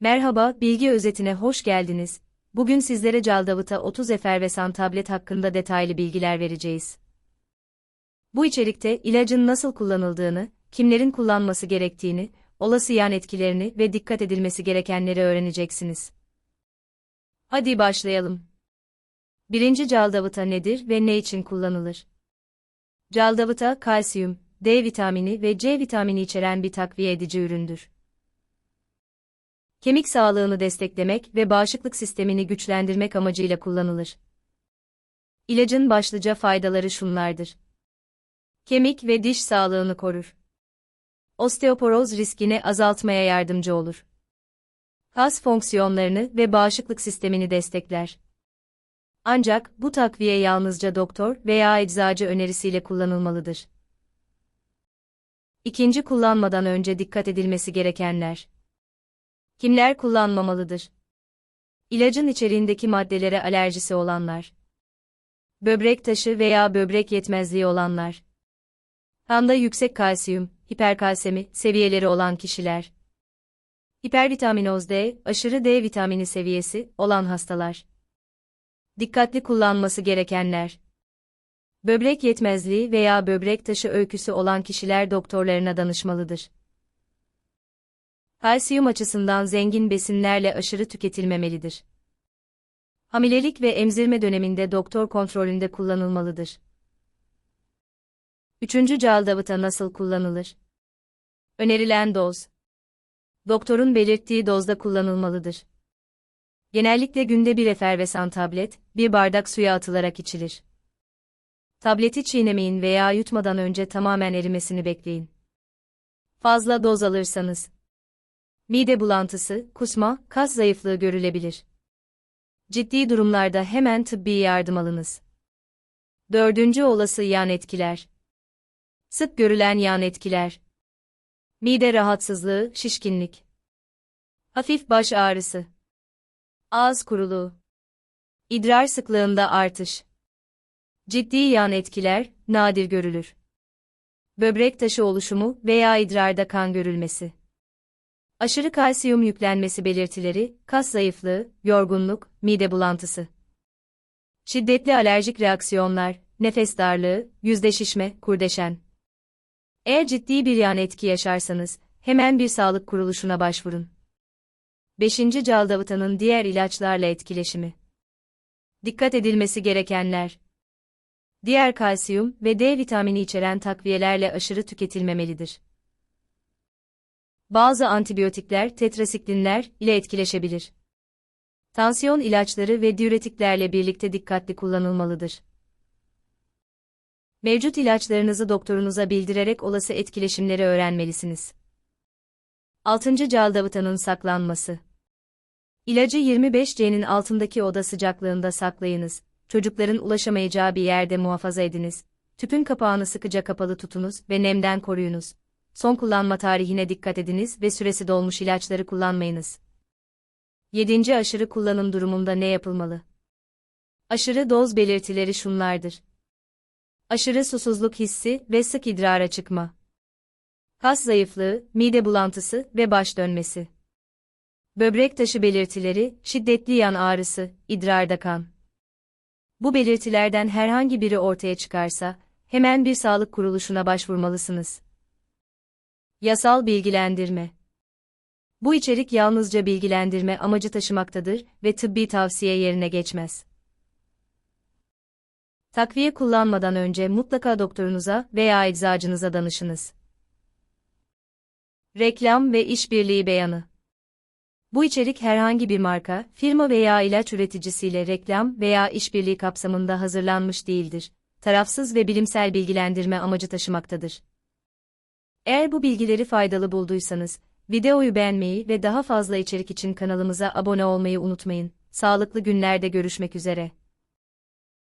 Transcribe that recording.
Merhaba, bilgi özetine hoş geldiniz. Bugün sizlere Caldavita 30 efervesan tablet hakkında detaylı bilgiler vereceğiz. Bu içerikte ilacın nasıl kullanıldığını, kimlerin kullanması gerektiğini, olası yan etkilerini ve dikkat edilmesi gerekenleri öğreneceksiniz. Hadi başlayalım. Birinci Caldavita nedir ve ne için kullanılır? Caldavita, kalsiyum, D vitamini ve C vitamini içeren bir takviye edici üründür kemik sağlığını desteklemek ve bağışıklık sistemini güçlendirmek amacıyla kullanılır. İlacın başlıca faydaları şunlardır. Kemik ve diş sağlığını korur. Osteoporoz riskini azaltmaya yardımcı olur. Kas fonksiyonlarını ve bağışıklık sistemini destekler. Ancak bu takviye yalnızca doktor veya eczacı önerisiyle kullanılmalıdır. İkinci kullanmadan önce dikkat edilmesi gerekenler. Kimler kullanmamalıdır? İlacın içeriğindeki maddelere alerjisi olanlar. Böbrek taşı veya böbrek yetmezliği olanlar. Kanda yüksek kalsiyum, hiperkalsemi seviyeleri olan kişiler. Hipervitaminoz D, aşırı D vitamini seviyesi olan hastalar. Dikkatli kullanması gerekenler. Böbrek yetmezliği veya böbrek taşı öyküsü olan kişiler doktorlarına danışmalıdır. Kalsiyum açısından zengin besinlerle aşırı tüketilmemelidir. Hamilelik ve emzirme döneminde doktor kontrolünde kullanılmalıdır. Üçüncü caldavıta nasıl kullanılır? Önerilen doz. Doktorun belirttiği dozda kullanılmalıdır. Genellikle günde bir efervesan tablet, bir bardak suya atılarak içilir. Tableti çiğnemeyin veya yutmadan önce tamamen erimesini bekleyin. Fazla doz alırsanız, mide bulantısı, kusma, kas zayıflığı görülebilir. Ciddi durumlarda hemen tıbbi yardım alınız. Dördüncü olası yan etkiler. Sık görülen yan etkiler. Mide rahatsızlığı, şişkinlik. Hafif baş ağrısı. Ağız kuruluğu. İdrar sıklığında artış. Ciddi yan etkiler, nadir görülür. Böbrek taşı oluşumu veya idrarda kan görülmesi. Aşırı kalsiyum yüklenmesi belirtileri, kas zayıflığı, yorgunluk, mide bulantısı. Şiddetli alerjik reaksiyonlar, nefes darlığı, yüzde şişme, kurdeşen. Eğer ciddi bir yan etki yaşarsanız, hemen bir sağlık kuruluşuna başvurun. 5. Caldavitanın diğer ilaçlarla etkileşimi. Dikkat edilmesi gerekenler. Diğer kalsiyum ve D vitamini içeren takviyelerle aşırı tüketilmemelidir. Bazı antibiyotikler tetrasiklinler ile etkileşebilir. Tansiyon ilaçları ve diüretiklerle birlikte dikkatli kullanılmalıdır. Mevcut ilaçlarınızı doktorunuza bildirerek olası etkileşimleri öğrenmelisiniz. 6. Caldavitanın saklanması. İlacı 25C'nin altındaki oda sıcaklığında saklayınız. Çocukların ulaşamayacağı bir yerde muhafaza ediniz. Tüpün kapağını sıkıca kapalı tutunuz ve nemden koruyunuz son kullanma tarihine dikkat ediniz ve süresi dolmuş ilaçları kullanmayınız. 7. Aşırı kullanım durumunda ne yapılmalı? Aşırı doz belirtileri şunlardır. Aşırı susuzluk hissi ve sık idrara çıkma. Kas zayıflığı, mide bulantısı ve baş dönmesi. Böbrek taşı belirtileri, şiddetli yan ağrısı, idrarda kan. Bu belirtilerden herhangi biri ortaya çıkarsa, hemen bir sağlık kuruluşuna başvurmalısınız. Yasal bilgilendirme. Bu içerik yalnızca bilgilendirme amacı taşımaktadır ve tıbbi tavsiye yerine geçmez. Takviye kullanmadan önce mutlaka doktorunuza veya eczacınıza danışınız. Reklam ve işbirliği beyanı. Bu içerik herhangi bir marka, firma veya ilaç üreticisiyle reklam veya işbirliği kapsamında hazırlanmış değildir. Tarafsız ve bilimsel bilgilendirme amacı taşımaktadır. Eğer bu bilgileri faydalı bulduysanız, videoyu beğenmeyi ve daha fazla içerik için kanalımıza abone olmayı unutmayın. Sağlıklı günlerde görüşmek üzere.